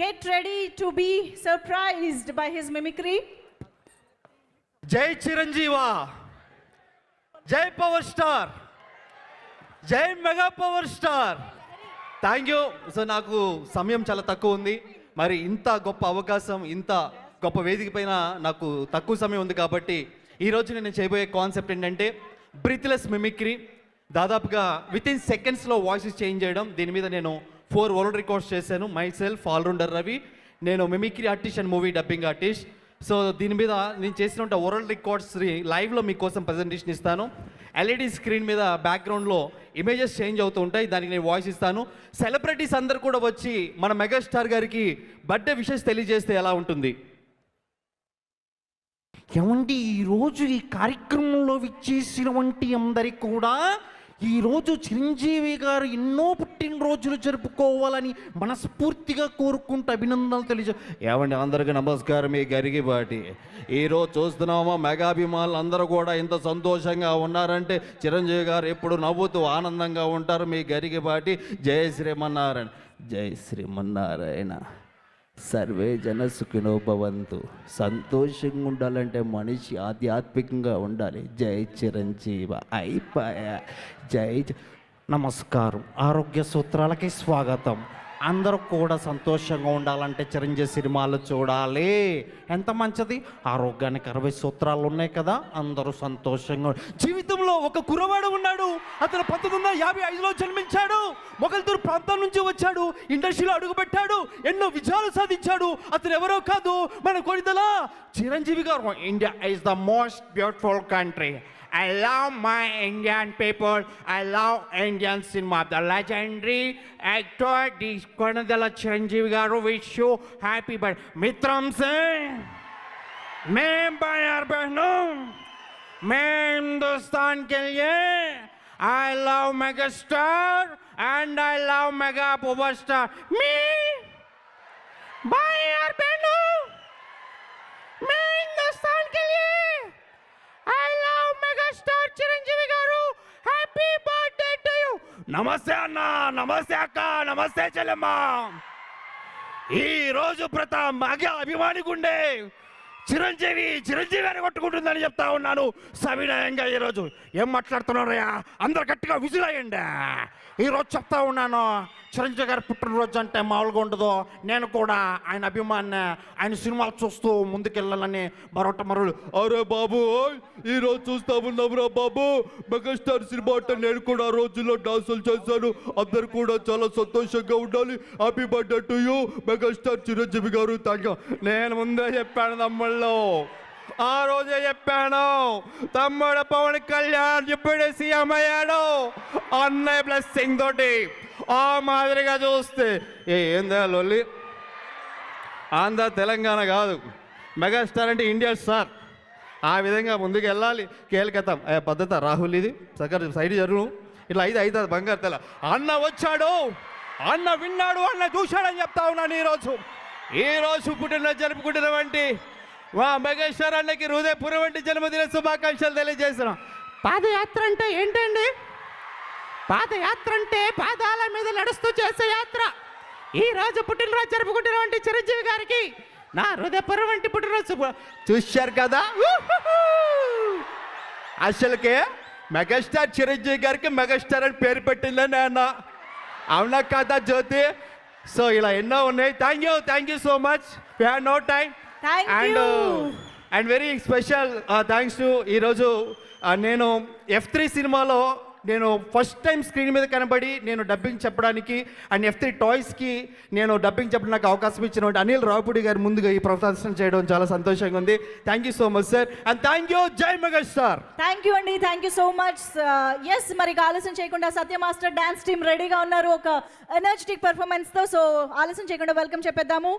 Get ready to be surprised by his mimicry. జై చిరంజీవా జై పవర్ స్టార్ జై mega power star. Thank you so నాకు సమయం చాలా తక్కువ ఉంది. మరి ఇంత గొప్ప అవకాశం ఇంత గొప్ప వేదిక పైన నాకు తక్కువ సమయం ఉంది కాబట్టి ఈరోజు నేను చేయబోయే కాన్సెప్ట్ ఏంటంటే బ్రీత్లెస్ మిమిక్రీ దాదాపుగా విత్ ఇన్ సెకండ్స్లో వాయిసెస్ చేంజ్ చేయడం. దీని మీద నేను ఫోర్ వరల్డ్ రికార్డ్స్ చేశాను. మై సెల్ఫ్ ఆల్రౌండర్ రవి నేను mimicry artist and movie dubbing artist so దీని మీద నేను చేసిన వరల్డ్ రికార్డ్స్ లైవ్లో మీకోసం ప్రజెంటేషన్ ఇస్తాను. ఎల్ఈడి స్క్రీన్ మీద బ్యాక్గ్రౌండ్లో ఇమేజెస్ చేంజ్ అవుతూ ఉంటాయి. దానికి నేను వాయిస్ ఇస్తాను. సెలబ్రిటీస్ అందరు కూడా వచ్చి మన మెగాస్టార్ గారికి బర్త్డే విషెస్ తెలియజేస్తే ఎలా ఉంటుంది? ఏమండి ఈరోజు ఈ కార్యక్రమంలో విచ్చేసిన వంటి అందరికి కూడా ఈరోజు చిరంజీవి గారు ఎన్నో పుట్టినరోజులు జరుపుకోవాలని మనస్ఫూర్తిగా కోరుకుంటూ అభినందనలు తెలియజే ఏమండి అందరికీ నమస్కారం మీ గరిగిబాటి ఈరోజు చూస్తున్నామా మెగాభిమానులు అందరూ కూడా ఇంత సంతోషంగా ఉన్నారంటే చిరంజీవి గారు ఎప్పుడు నవ్వుతూ ఆనందంగా ఉంటారు మీ గరిగిబాటి జయ శ్రీమన్నారాయణ. జై శ్రీమన్నారాయణ. సర్వే జన సుఖినోభవంతు సంతోషంగా ఉండాలంటే మనిషి ఆధ్యాత్మికంగా ఉండాలి. జై చిరంజీవ. అయిపోయా. జై నమస్కారం. ఆరోగ్య సూత్రాలకి స్వాగతం. అందరూ కూడా సంతోషంగా ఉండాలంటే చిరంజీవి సినిమాలు చూడాలి. ఎంత మంచిది? ఆరోగ్యానికి అరవై సూత్రాలు ఉన్నాయి కదా అందరూ సంతోషంగా జీవితంలో ఒక కురవాడు ఉన్నాడు అతను పంతొమ్మిది వందల యాభై ఐదులో జన్మించాడు మొగల్తూరు ప్రాంతం నుంచి వచ్చాడు ఇండస్ట్రీలో అడుగుపెట్టాడు ఎన్నో విజయాలు సాధించాడు అతను ఎవరో కాదు మన Kodidala Chiranjeevi garu India is the most beautiful country I love my Indian people. I love Indian cinema. The legendary actor, the Konadala Chiranjeevi garu wish you happy birthday. Mitram Singh, मैं भाइयों बहनों मैं हिंदुस्तान के लिए I love megastar and I love mega power star నమస్తే అన్న నమస్తే అక్క నమస్తే చెల్లెమ్మ. ఈ రోజు ప్రతాప్ మగ అభిమాని గుండె చిరంజీవి చిరంజీవి అని కొట్టుకుంటుందని చెప్తా ఉన్నాను. సవినయంగా ఈరోజు ఏం మాట్లాడుతున్నారయ్యా? అందరు గట్టిగా విజులయ్యండి ఈరోజు చెప్తా ఉన్నాను చిరంజీవి గారి పుట్టినరోజు అంటే మామూలుగా ఉండదు. నేను కూడా ఆయన అభిమాని ఆయన సినిమాలు చూస్తూ ముందుకెళ్ళాలని మరొకట మరొకరు అరే బాబు ఈ రోజు చూస్తా ఉన్నావురా బాబు. మెగాస్టార్ సినిమా అంటే నేను కూడా ఆ రోజుల్లో డాన్సులు చేశాను. అందరు కూడా చాలా సంతోషంగా ఉండాలి. Happy birthday to you megastar Chiranjeevi garu. Thank you నేను ముందే చెప్పాను తమ్ముళ్ళు. ఆ రోజే చెప్పాను. తమ్ముడు పవన్ కళ్యాణ్ ఇప్పుడే సీఎం అయ్యాడు. అన్నయ్య బ్లెస్సింగ్ తోటి. ఆ మాదిరిగా చూస్తే ఏ ఏందా లొల్లి? ఆంధ్ర తెలంగాణ కాదు. మెగాస్టార్ అంటే ఇండియా స్టార్. ఆ విధంగా ముందుకు వెళ్ళాలి కేల్కతాం. ఆ పద్ధత? రాహుల్ ఇది. సగర్ సైడ్ జరుగు. ఇట్లా ఐదు అవుతుంది బంగారు తెల. అన్న వచ్చాడు. అన్న విన్నాడు. అన్న చూశాడని చెప్తా ఉన్నాను ఈరోజు. ఈరోజు పుట్టినరోజు జరుపుకుంటున్నామంటే మా మెగాస్టార్ అన్నకి హృదయపూర్వ జన్మదిన శుభాకాంక్షలు తెలియజేస్తున్నాం. పాదయాత్ర అంటే ఏంటండి? పాదయాత్ర అంటే పాదాల మీద నడుస్తూ చేసే యాత్ర. ఈ రోజు పుట్టినరోజు జరుపుకుంటున్నటువంటి చిరంజీవి గారికి నా హృదయపూర్వం వంటి పుట్టినరోజు చూశారు కదా? అసలుకే మెగాస్టార్ చిరంజీవి గారికి మెగాస్టార్ అని పేరు పెట్టిందని అన్న అవునా కదా జ్యోతి? సో ఇలా ఎన్నో ఉన్నాయి. Thank you thank you so much we have no time and. And very special thanks to ఈరోజు నేను ఎఫ్ త్రీ సినిమాలో నేను ఫస్ట్ టైం స్క్రీన్ మీద కనబడి నేను డబ్బింగ్ చెప్పడానికి అండ్ ఎఫ్ త్రీ టాయ్స్కి నేను డబ్బింగ్ చెప్పడానికి అవకాశం ఇచ్చినటువంటి అనిల్ రావుపూడి గారి ముందుగా ఈ ప్రదర్శన చేయడం చాలా సంతోషంగా ఉంది. Thank you so much sir and thank you జై మెగాస్టార్ థ్యాంక్ యూ అండి thank you so much yes మరి ఇక ఆలస్యం చేయకుండా సత్య మాస్టర్ డాన్స్ టీమ్ రెడీగా ఉన్నారు. ఒక ఎనర్జెటిక్ పర్ఫార్మెన్స్తో సో ఆలస్యం చేయకుండా వెల్కమ్ చెప్పేద్దాము.